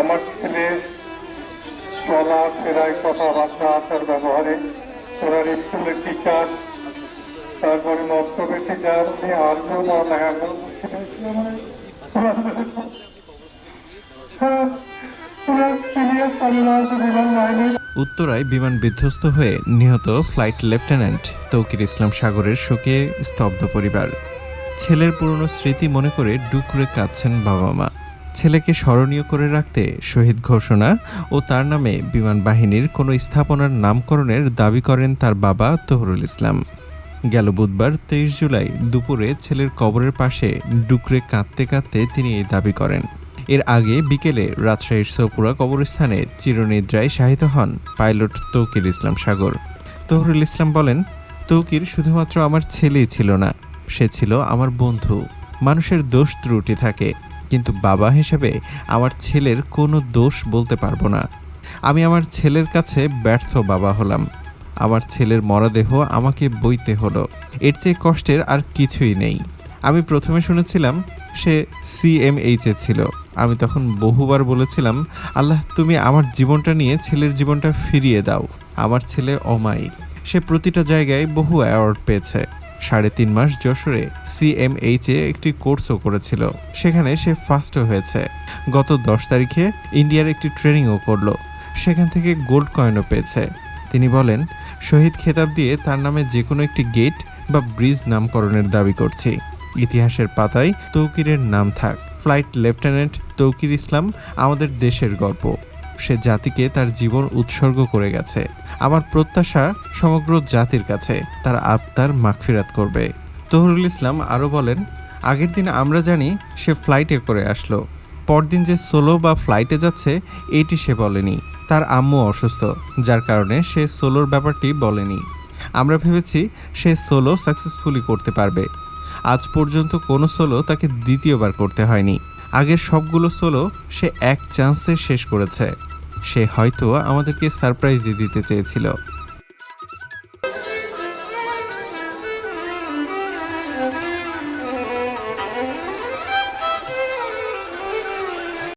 আমার ছেলে চলা ফেরায় কথাবার্তা আচার ব্যবহারে, ওনার স্কুলের টিচার তারপরে মক্তবের টিচার উনি আর্য বিমান বাহিনীর উত্তরায় বিমান বিধ্বস্ত হয়ে নিহত ফ্লাইট লেফটেন্যান্ট তৌকির ইসলাম সাগরের শোকে স্তব্ধ পরিবার। ছেলের পুরনো স্মৃতি মনে করে ডুকরে কাঁদছেন বাবা মা ছেলেকে স্মরণীয় করে রাখতে শহীদ ঘোষণা ও তার নামে বিমান বাহিনীর কোনো স্থাপনার নামকরণের দাবি করেন তার বাবা তহরুল ইসলাম। গেল বুধবার তেইশ জুলাই দুপুরে ছেলের কবরের পাশে ডুকরে কাঁদতে কাঁদতে তিনি এই দাবি করেন। এর আগে বিকেলে রাজশাহীর সোপুরা কবরস্থানে চিরনিদ্রায় শাহিত হন পাইলট তৌকির ইসলাম সাগর। তহরুল ইসলাম বলেন, তৌকির শুধুমাত্র আমার ছেলেই ছিল না, সে ছিল আমার বন্ধু। মানুষের দোষ ত্রুটি থাকে। কিন্তু বাবা হিসেবে আমার ছেলের কোনো দোষ বলতে পারব না। আমি আমার ছেলের কাছে ব্যর্থ বাবা হলাম। আমার ছেলের মরদেহ আমাকে বইতে হলো। এর চেয়ে কষ্টের আর কিছুই নেই। আমি প্রথমে শুনেছিলাম সে সিএমএইচে ছিল। আমি তখন বহুবার বলেছিলাম, আল্লাহ, তুমি আমার জীবনটা নিয়ে ছেলের জীবনটা ফিরিয়ে দাও। আমার ছেলে অমায়িক। সে প্রতিটা জায়গায় বহু অ্যাওয়ার্ড পেয়েছে। সাড়ে তিন মাস যশোরে সিএমএইচে একটি কোর্সও করেছিল। সেখানে সে ফার্স্টও হয়েছে। গত দশ তারিখে ইন্ডিয়ার একটি ট্রেনিংও করল। সেখান থেকে গোল্ড কয়েনও পেয়েছে। তিনি বলেন, শহীদ খেতাব দিয়ে তার নামে যে কোনো একটি গেট বা ব্রিজ নামকরণের দাবি করছি। ইতিহাসের পাতায় তৌকিরের নাম থাক। ফ্লাইট লেফটেন্যান্ট তৌকির ইসলাম, আমাদের দেশের গল্প। সে জাতিকে তার জীবন উৎসর্গ করে গেছে। আমার প্রত্যাশা সমগ্র জাতির কাছে তার আত্মার মাগফিরাত করবে। তহরুল ইসলাম আরও বলেন, আগের দিন আমরা জানি সে ফ্লাইটে করে আসলো। পরদিন যে সোলো বা ফ্লাইটে যাচ্ছে, এটি সে বলেনি। তার আম্মু অসুস্থ, যার কারণে সে সোলোর ব্যাপারটি বলেনি। আমরা ভেবেছি সে সোলো সাকসেসফুলি করতে পারবে। আজ পর্যন্ত কোনো সোলো তাকে দ্বিতীয়বার করতে হয়নি। আগের সবগুলো সোলো সে এক চান্সে শেষ করেছে। সে হয়তো আমাদেরকে সারপ্রাইজ দিতে চেয়েছিল।